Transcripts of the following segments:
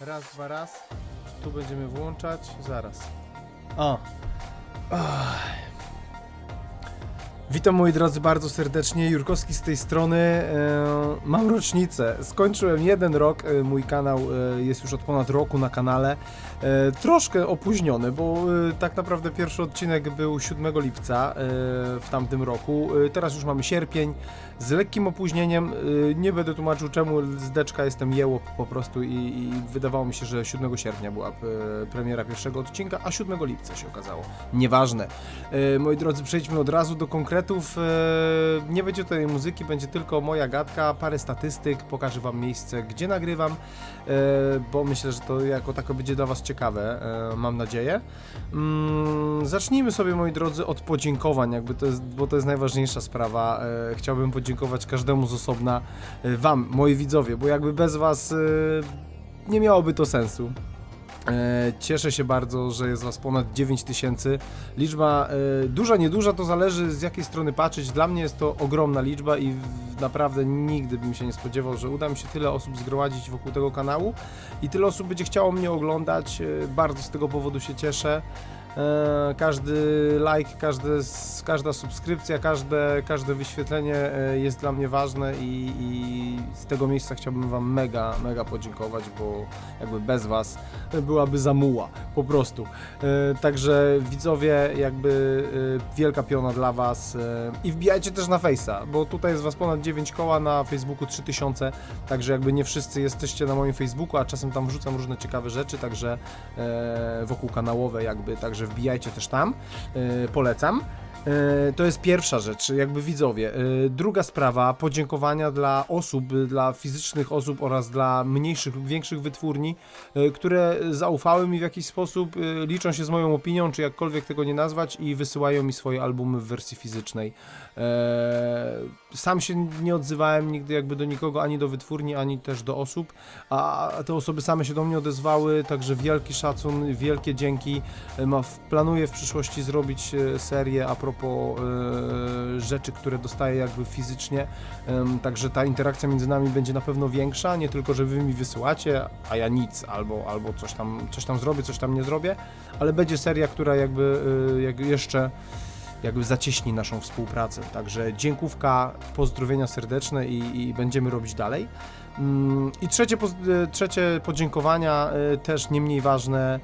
Raz, dwa, raz. Tu będziemy włączać. Zaraz. O. Ach. Witam moi drodzy bardzo serdecznie. Jurkowski z tej strony. E, mam rocznicę. Skończyłem jeden rok. E, mój kanał e, jest już od ponad roku na kanale. Troszkę opóźniony, bo tak naprawdę pierwszy odcinek był 7 lipca w tamtym roku. Teraz już mamy sierpień. Z lekkim opóźnieniem. Nie będę tłumaczył czemu. Z deczka jestem jełop po prostu i, i wydawało mi się, że 7 sierpnia była premiera pierwszego odcinka, a 7 lipca się okazało. Nieważne. Moi drodzy, przejdźmy od razu do E, nie będzie tutaj muzyki, będzie tylko moja gadka, parę statystyk, pokażę Wam miejsce, gdzie nagrywam, e, bo myślę, że to jako tako będzie dla Was ciekawe, e, mam nadzieję. Mm, zacznijmy sobie, moi drodzy, od podziękowań, jakby to jest, bo to jest najważniejsza sprawa. Chciałbym podziękować każdemu z osobna, Wam, moi widzowie, bo jakby bez Was nie miałoby to sensu. E, Cieszę się bardzo, że jest Was ponad 9 tysięcy. Liczba e, duża, nieduża, to zależy z jakiej strony patrzeć. Dla mnie jest to ogromna liczba i naprawdę nigdy bym się nie spodziewał, że uda mi się tyle osób zgromadzić wokół tego kanału i tyle osób będzie chciało mnie oglądać. E, Bardzo z tego powodu się cieszę. E, Każdy like, każde, s- każda subskrypcja, każde, każde wyświetlenie e, jest dla mnie ważne i, i z tego miejsca chciałbym Wam mega, mega podziękować, bo jakby bez Was byłaby zamuła, po prostu. E, Także widzowie, jakby wielka piona dla Was i wbijajcie też na Face'a, bo tutaj jest Was ponad 9 koła, na Facebooku 3000, także jakby nie wszyscy jesteście na moim Facebooku, a czasem tam wrzucam różne ciekawe rzeczy, także wokół kanałowe jakby, także wbijajcie też tam, e, polecam. E, To jest pierwsza rzecz, jakby widzowie. E, Druga sprawa, podziękowania dla osób, dla fizycznych osób oraz dla mniejszych większych wytwórni, które zaufały mi w jakiś sposób, liczą się z moją opinią, czy jakkolwiek tego nie nazwać i wysyłają mi swoje albumy w wersji fizycznej. Sam się nie odzywałem nigdy jakby do nikogo, ani do wytwórni, ani też do osób, a te osoby same się do mnie odezwały, także wielki szacun, wielkie dzięki. Planuję w przyszłości zrobić e, serię a propos e, rzeczy, które dostaję jakby fizycznie, także ta interakcja między nami będzie na pewno większa, nie tylko, że wy mi wysyłacie, a ja nic, albo, albo coś, tam, coś tam zrobię, coś tam nie zrobię, ale będzie seria, która jakby e, jak jeszcze jakby zacieśni naszą współpracę. Także dziękówka, pozdrowienia serdeczne i, i będziemy robić dalej. Mm, I trzecie, trzecie podziękowania, też nie mniej ważne,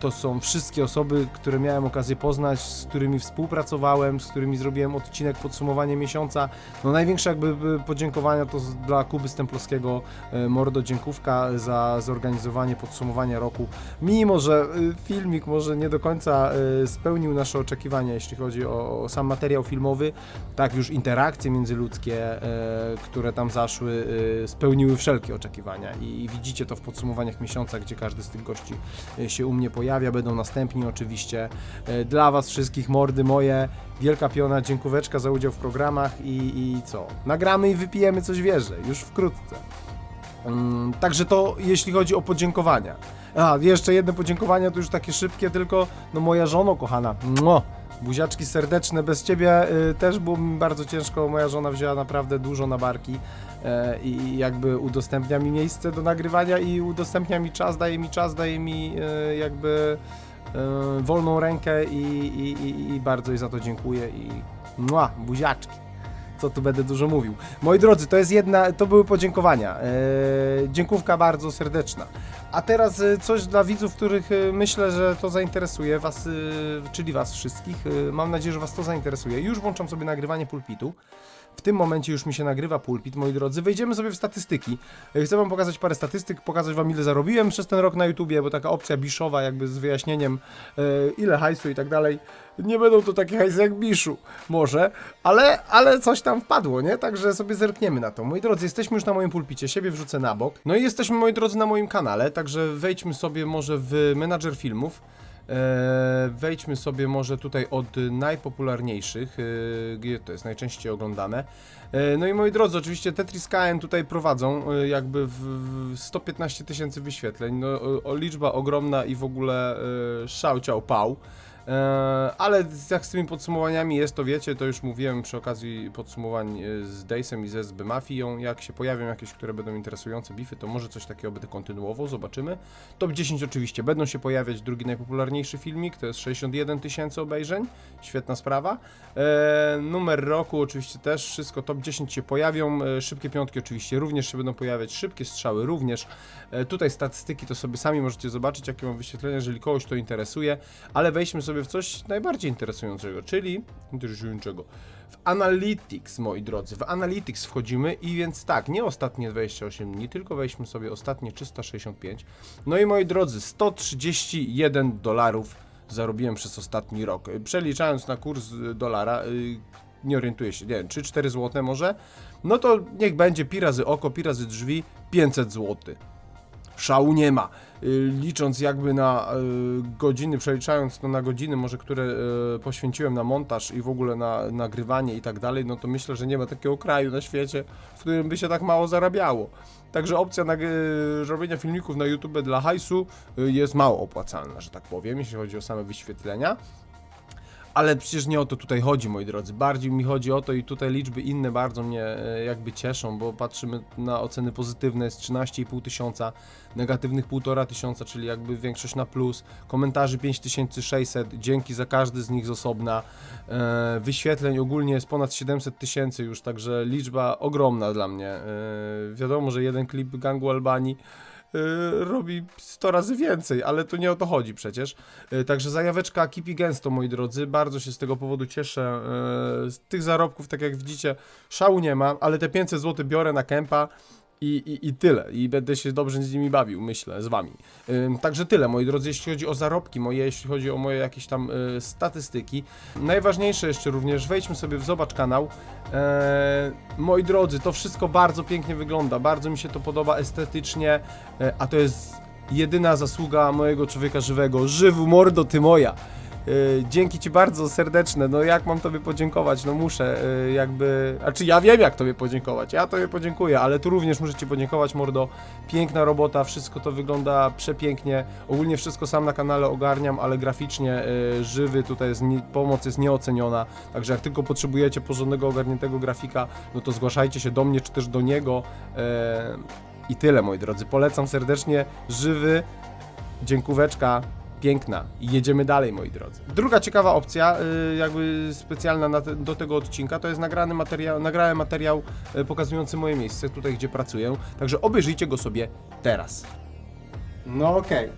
to są wszystkie osoby, które miałem okazję poznać, z którymi współpracowałem, z którymi zrobiłem odcinek podsumowanie miesiąca. No największe jakby e, podziękowania to dla Kuby Stemplowskiego, e, Mordo dziękówka za zorganizowanie podsumowania roku. Mimo, że e, filmik może nie do końca e, spełnił nasze oczekiwania, jeśli chodzi o, sam materiał filmowy, tak już interakcje międzyludzkie, e, które tam zaszły, e, spełniły wszelkie oczekiwania i, widzicie to w podsumowaniach miesiąca, gdzie każdy z tych gości e, się u mnie pojawia, będą następni oczywiście. E, Dla Was wszystkich mordy moje, wielka piona, dziękóweczka za udział w programach i, i co? Nagramy i wypijemy coś wierzę, już wkrótce. Mm, Także to jeśli chodzi o podziękowania. A, jeszcze jedno podziękowania, to już takie szybkie, tylko no moja żono kochana, Mua! buziaczki serdeczne, bez ciebie y, też było mi bardzo ciężko, moja żona wzięła naprawdę dużo na barki e, i jakby udostępnia mi miejsce do nagrywania i udostępnia mi czas, daje mi czas, daje mi e, jakby e, wolną rękę i, i, i, i bardzo jej za to dziękuję i mua, buziaczki co tu będę dużo mówił. Moi drodzy, to jest jedna, to były podziękowania. Eee, dziękówka bardzo serdeczna. A teraz e, coś dla widzów, których e, myślę, że to zainteresuje was, e, czyli was wszystkich. E, mam nadzieję, że was to zainteresuje. Już włączam sobie nagrywanie pulpitu. W tym momencie już mi się nagrywa pulpit, moi drodzy. Wejdziemy sobie w statystyki. E, Chcę wam pokazać parę statystyk, pokazać wam ile zarobiłem przez ten rok na YouTubie, bo taka opcja biszowa jakby z wyjaśnieniem e, ile hajsu i tak dalej. Nie będą to takie hajsy jak biszu, może, ale, ale coś tam wpadło, nie? Także sobie zerkniemy na to. Moi drodzy, jesteśmy już na moim pulpicie, siebie wrzucę na bok. No i jesteśmy, moi drodzy, na moim kanale, także wejdźmy sobie może w menadżer filmów. Eee, wejdźmy sobie może tutaj od najpopularniejszych, eee, gdzie to jest najczęściej oglądane. Eee, no i moi drodzy, oczywiście Tetris KN tutaj prowadzą eee, jakby w, w 115 tysięcy wyświetleń. No, liczba ogromna i w ogóle eee, szał ciał pał. E, ale jak z tymi podsumowaniami jest, to wiecie, to już mówiłem przy okazji podsumowań e, z Dejsem i z SB Mafią. Jak się pojawią jakieś, które będą interesujące bify, to może coś takiego będę kontynuował, zobaczymy. Top 10 oczywiście będą się pojawiać, drugi najpopularniejszy filmik, to jest 61 tysięcy obejrzeń, świetna sprawa. E, numer roku oczywiście też, wszystko top 10 się pojawią, e, szybkie piątki oczywiście również się będą pojawiać, szybkie strzały również. E, tutaj statystyki to sobie sami możecie zobaczyć, jakie mam wyświetlenia, jeżeli kogoś to interesuje, ale wejdźmy sobie w coś najbardziej interesującego, czyli interesującego. W Analytics, moi drodzy, w Analytics wchodzimy i więc tak, nie ostatnie 28 dni, tylko wejdźmy sobie ostatnie 365. No i moi drodzy, 131 dolarów zarobiłem przez ostatni rok. Y, Przeliczając na kurs dolara, nie orientuję się, nie wiem, 3-4 zł może, no to niech będzie pi razy oko, pi razy drzwi, 500 zł. Szału nie ma. Y, Licząc jakby na y, godziny, przeliczając to na godziny, może które y, poświęciłem na montaż i w ogóle na nagrywanie i tak dalej, no to myślę, że nie ma takiego kraju na świecie, w którym by się tak mało zarabiało. Także opcja y, robienia filmików na YouTube dla hajsu jest mało opłacalna, że tak powiem, jeśli chodzi o same wyświetlenia. Ale przecież nie o to tutaj chodzi, moi drodzy. Bardziej mi chodzi o to i tutaj liczby inne bardzo mnie e, jakby cieszą, bo patrzymy na oceny pozytywne jest 13,5 tysiąca, negatywnych 1,5 tysiąca, czyli jakby większość na plus. Komentarzy 5600, dzięki za każdy z nich z osobna. E, wyświetleń ogólnie jest ponad 700 tysięcy już, także liczba ogromna dla mnie. E, wiadomo, że jeden klip Gangu Albanii robi 100 razy więcej, ale tu nie o to chodzi przecież. Y, Także zajaweczka kipi gęsto, moi drodzy. Bardzo się z tego powodu cieszę. Y, Z tych zarobków, tak jak widzicie, szału nie ma, ale te 500 zł biorę na kempa. I, i, I tyle. I będę się dobrze z nimi bawił, myślę, z wami. Także tyle, moi drodzy, jeśli chodzi o zarobki moje, jeśli chodzi o moje jakieś tam y, statystyki. Najważniejsze jeszcze również, wejdźmy sobie w Zobacz kanał. E, moi drodzy, to wszystko bardzo pięknie wygląda, bardzo mi się to podoba estetycznie, e, a to jest jedyna zasługa mojego człowieka żywego. Żywu mordo, ty moja! E, Dzięki Ci bardzo serdeczne. No jak mam Tobie podziękować? No muszę e, jakby... Znaczy ja wiem jak Tobie podziękować. Ja Tobie podziękuję, ale tu również muszę Ci podziękować, mordo. Piękna robota, wszystko to wygląda przepięknie. Ogólnie wszystko sam na kanale ogarniam, ale graficznie e, żywy tutaj jest, pomoc jest nieoceniona. Także jak tylko potrzebujecie porządnego, ogarniętego grafika, no to zgłaszajcie się do mnie czy też do niego. E, I tyle, moi drodzy. Polecam serdecznie. Żywy, dziękóweczka, piękna. I jedziemy dalej, moi drodzy. Druga ciekawa opcja, y, jakby specjalna na te, do tego odcinka, to jest nagrany materiał, nagrałem materiał y, pokazujący moje miejsce, tutaj gdzie pracuję. Także obejrzyjcie go sobie teraz. No okej.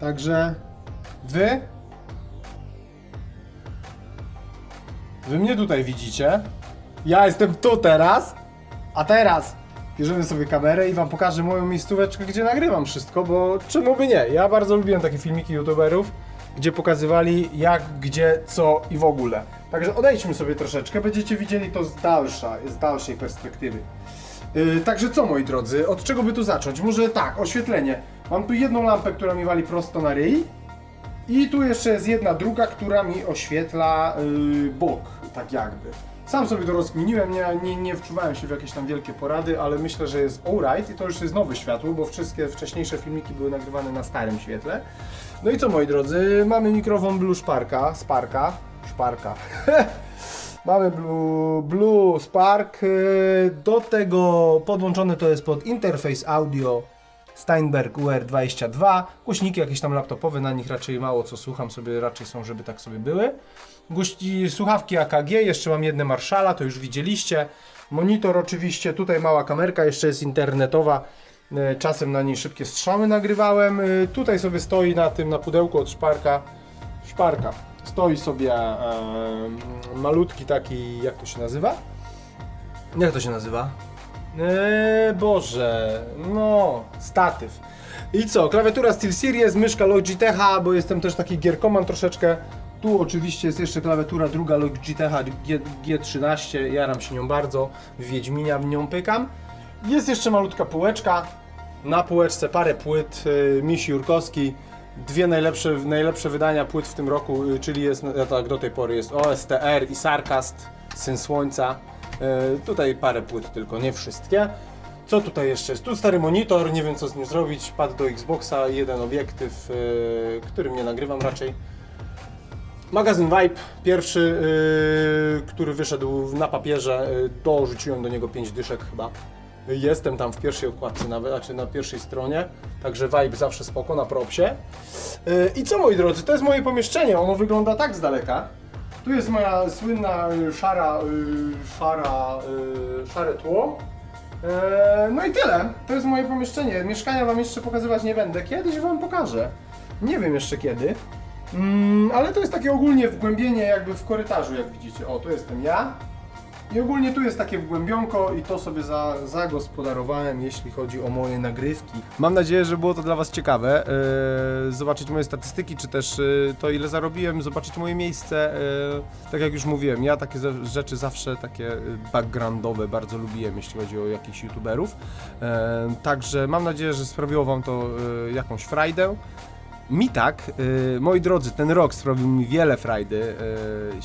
Także wy Wy mnie tutaj widzicie. Ja jestem tu teraz. A teraz bierzemy sobie kamerę i wam pokażę moją miejscóweczkę, gdzie nagrywam wszystko, bo czemu by nie? Ja bardzo lubiłem takie filmiki youtuberów, gdzie pokazywali jak, gdzie, co i w ogóle. Także odejdźmy sobie troszeczkę, będziecie widzieli to z dalsza, z dalszej perspektywy. Yy, także co moi drodzy, od czego by tu zacząć? Może tak, oświetlenie. Mam tu jedną lampę, która mi wali prosto na ryj. I tu jeszcze jest jedna druga, która mi oświetla yy, bok, tak jakby. Sam sobie to rozkminiłem, nie, nie, nie wczuwałem się w jakieś tam wielkie porady, ale myślę, że jest alright i to już jest nowe światło, bo wszystkie wcześniejsze filmiki były nagrywane na starym świetle. No i co moi drodzy, mamy mikrofon Blue Sparka, Sparka, Sparka. Mamy Blue, Blue Spark, do tego podłączony to jest pod Interface Audio Steinberg UR22, głośniki jakieś tam laptopowe, na nich raczej mało co słucham sobie, raczej są, żeby tak sobie były. Głośni, słuchawki AKG, jeszcze mam jedne Marshalla, to już widzieliście. Monitor oczywiście, tutaj mała kamerka, jeszcze jest internetowa. E, Czasem na niej szybkie strzały nagrywałem. E, Tutaj sobie stoi na tym, na pudełku od szparka, szparka. Stoi sobie e, malutki taki, jak to się nazywa? Jak to się nazywa? Eee, Boże, no, statyw. I co, klawiatura SteelSeries, myszka Logitecha, bo jestem też taki gierkoman troszeczkę. Tu oczywiście jest jeszcze klawiatura druga Logitecha G, G13, jaram się nią bardzo, w Wiedźminia w nią pykam. Jest jeszcze malutka półeczka, na półeczce parę płyt, y, Misi Jurkowski, dwie najlepsze, najlepsze wydania płyt w tym roku, y, czyli jest, no, tak do tej pory jest OSTR i Sarcast, Syn Słońca. E, tutaj parę płyt tylko, nie wszystkie. Co tutaj jeszcze jest? Tu stary monitor, nie wiem co z nim zrobić. Pad do Xboxa, jeden obiektyw, e, którym nie nagrywam raczej. Magazyn Vibe, pierwszy, yy, który wyszedł na papierze, yy, dorzuciłem do niego 5 dyszek chyba. Jestem tam w pierwszej okładce nawet, znaczy na pierwszej stronie, także Vibe zawsze spoko, na propsie. Yy, I co moi drodzy, to jest moje pomieszczenie, ono wygląda tak z daleka. Tu jest moja słynna y, szara, y, szara, y, szare tło. Eee, no i tyle. To jest moje pomieszczenie. Mieszkania wam jeszcze pokazywać nie będę. Kiedyś wam pokażę. Nie wiem jeszcze kiedy. Mm, ale to jest takie ogólnie wgłębienie jakby w korytarzu, jak widzicie. O, tu jestem ja. I ogólnie tu jest takie wgłębionko i to sobie za, zagospodarowałem, jeśli chodzi o moje nagrywki. Mam nadzieję, że było to dla Was ciekawe. Eee, zobaczyć moje statystyki, czy też e, to ile zarobiłem, zobaczyć moje miejsce. Eee, tak jak już mówiłem, ja takie ze- rzeczy zawsze takie backgroundowe bardzo lubiłem, jeśli chodzi o jakichś youtuberów. Eee, także mam nadzieję, że sprawiło Wam to e, jakąś frajdę. Mi tak, yy, moi drodzy, ten rok sprawił mi wiele frajdy. Yy,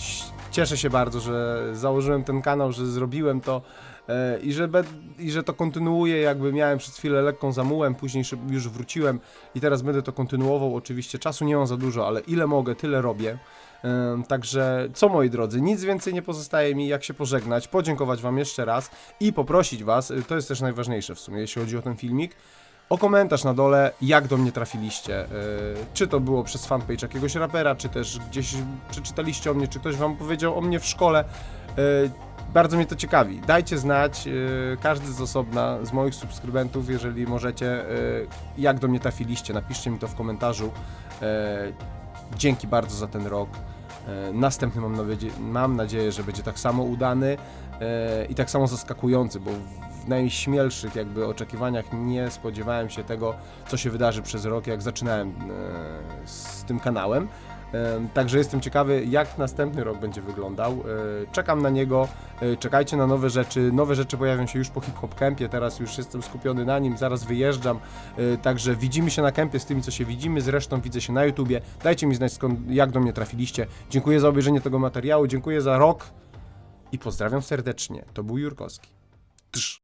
cieszę się bardzo, że założyłem ten kanał, że zrobiłem to yy, i, że be, i że to kontynuuję. Jakby miałem przez chwilę lekką zamułę, później już wróciłem i teraz będę to kontynuował. Oczywiście czasu nie mam za dużo, ale ile mogę, tyle robię. Ym, Także co moi drodzy, nic więcej nie pozostaje mi jak się pożegnać, podziękować Wam jeszcze raz i poprosić Was, y, to jest też najważniejsze w sumie, jeśli chodzi o ten filmik, o komentarz na dole, jak do mnie trafiliście. Yy, czy to było przez fanpage jakiegoś rapera, czy też gdzieś przeczytaliście o mnie, czy ktoś wam powiedział o mnie w szkole. Yy, bardzo mnie to ciekawi. Dajcie znać, yy, każdy z osobna, z moich subskrybentów, jeżeli możecie, jak do mnie trafiliście. Napiszcie mi to w komentarzu. Dzięki bardzo za ten rok. Następny mam, mam nadzieję, że będzie tak samo udany i tak samo zaskakujący, bo w najśmielszych jakby oczekiwaniach nie spodziewałem się tego, co się wydarzy przez rok, jak zaczynałem e, z tym kanałem. Także jestem ciekawy, jak następny rok będzie wyglądał. E, Czekam na niego, e, czekajcie na nowe rzeczy. Nowe rzeczy pojawią się już po Hip Hop Campie, teraz już jestem skupiony na nim, zaraz wyjeżdżam. Także widzimy się na kempie z tymi, co się widzimy, zresztą widzę się na YouTubie. Dajcie mi znać, skąd, jak do mnie trafiliście. Dziękuję za obejrzenie tego materiału, dziękuję za rok i pozdrawiam serdecznie. To był Jurkowski. Trz.